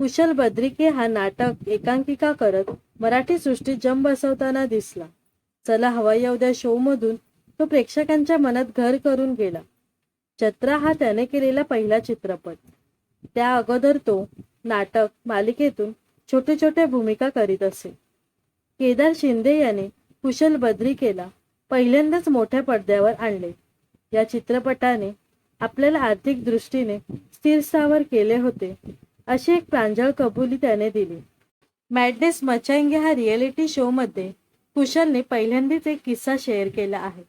कुशल बद्रिके हा नाटक एकांकिका करत मराठी सृष्टीत जम बसवताना दिसला. चला हवा येऊ द्या शो मधून तो प्रेक्षकांच्या मनात घर करून गेला. जत्रा हा त्याने केलेला पहिला चित्रपट. त्या अगोदर तो नाटक मालिकेतून छोटे छोटे भूमिका करीत असे. केदार शिंदे याने कुशल बद्रिकेला पहिल्यांदाच मोठ्या पडद्यावर आणले. या चित्रपटाने आपल्याला आर्थिक दृष्टीने स्थिरस्थावर केले होते. अशी एक प्रांजळ कबुली त्याने दिली. मॅडनेस मचांगे हा रिएलिटी शो मध्ये कुशलने पहिल्यांदाच एक किस्सा शेअर केला आहे.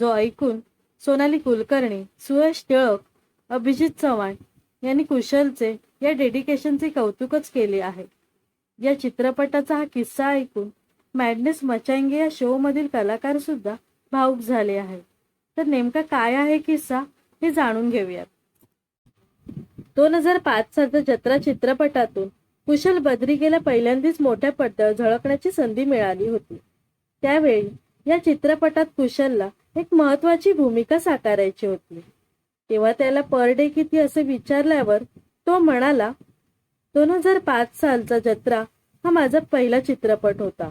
जो ऐकून सोनाली कुलकर्णी सुयश टिळक अभिजित चव्हाण यांनी कुशलचे या डेडिकेशनचे कौतुकच केले आहे. या चित्रपटाचा हा किस्सा ऐकून मॅडनेस मचांगे या शो मधील कलाकार सुद्धा भाऊक झाले आहेत तर नेमका काय आहे किस्सा हे जाणून घेऊयात. दोन हजार पाच सालच्या जत्रा चित्रपटातून कुशल बद्रिकेला पहिल्यांदाच मोठ्या पडद्यावर झळकण्याची संधी मिळाली होती. त्यावेळी या चित्रपटात कुशलला एक महत्वाची भूमिका साकारायची होती. तेव्हा त्याला पर डे किती असे विचारल्यावर तो म्हणाला दोन हजार पाच सालचा जत्रा हा माझा पहिला चित्रपट होता.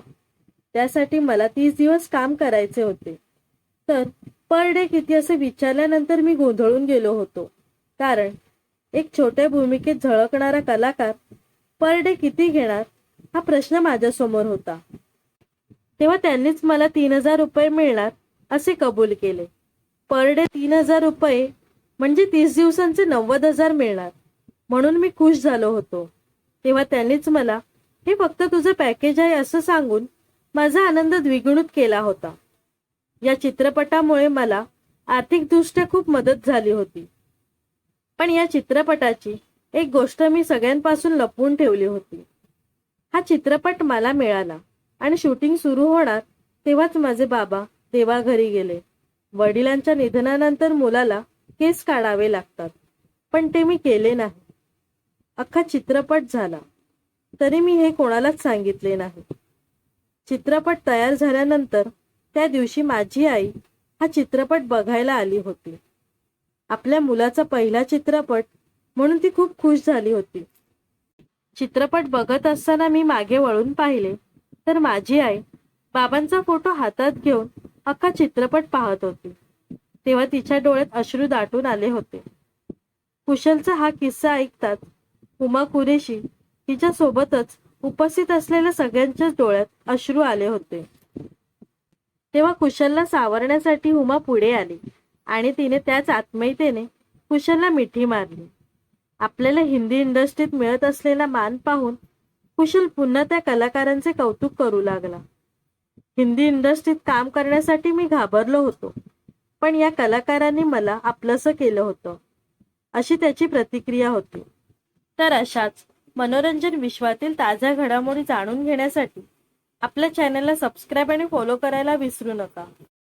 त्यासाठी मला तीस दिवस काम करायचे होते. तर पर डे किती असे विचारल्यानंतर मी गोंधळून गेलो होतो. कारण एक छोट्या भूमिकेत झळकणारा कलाकार पर डे किती घेणार हा प्रश्न माझ्यासमोर होता. तेव्हा त्यांनीच मला तीन हजार रुपये मिळणार असे कबूल केले. पर डे तीन हजार रुपये म्हणजे तीस दिवसांचे नव्वद हजार मिळणार म्हणून मी खुश झालो होतो. तेव्हा त्यांनीच मला हे फक्त तुझं पॅकेज आहे असं सांगून माझा आनंद द्विगुणित केला होता. या चित्रपटामुळे मला आर्थिकदृष्ट्या खूप मदत झाली होती. पण या चित्रपटाची एक गोष्ट मी सगळ्यांपासून लपवून ठेवली होती. हा चित्रपट मला मिळाला आणि शूटिंग सुरू होणार तेव्हाच माझे बाबा देवाघरी गेले. वडिलांच्या निधनानंतर मुलाला केस काढावे लागतात पण ते मी केले नाही. अख्खा चित्रपट झाला. तरी मी हे कोणालाच सांगितले नाही. चित्रपट तयार झाल्यानंतर त्या दिवशी माझी आई हा चित्रपट बघायला आली होती. आपल्या मुलाचा पहिला चित्रपट म्हणून ती खूप खुश झाली होती. चित्रपट बघत असताना मी मागे वळून पाहिले. तर माझी आई बाबांचा फोटो हातात घेऊन अख्खा चित्रपट पाहत होती. तेव्हा तिच्या डोळ्यात अश्रू दाटून आले होते. कुशलचा हा किस्सा ऐकताच उमा कुरेशी तिच्या सोबतच उपस्थित असलेल्या सगळ्यांच्याच डोळ्यात अश्रू आले होते. तेव्हा कुशलला सावरण्यासाठी हुमा पुढे आली. आणि तिने त्याच आत्मीयतेने कुशलला मिठी मारली. आपल्याला हिंदी इंडस्ट्रीत मिळत असलेला मान पाहून कुशल पुन्हा त्या कलाकारांचे कौतुक करू लागला. हिंदी इंडस्ट्रीत काम करण्यासाठी मी घाबरलो होतो पण या कलाकारांनी मला आपलंसं केलं होतं अशी त्याची प्रतिक्रिया होती. तर अशाच मनोरंजन विश्वातील ताज्या घडामोडी जाणून घेण्यासाठी आपल्या चॅनलला सबस्क्राईब आणि फॉलो करायला विसरू नका.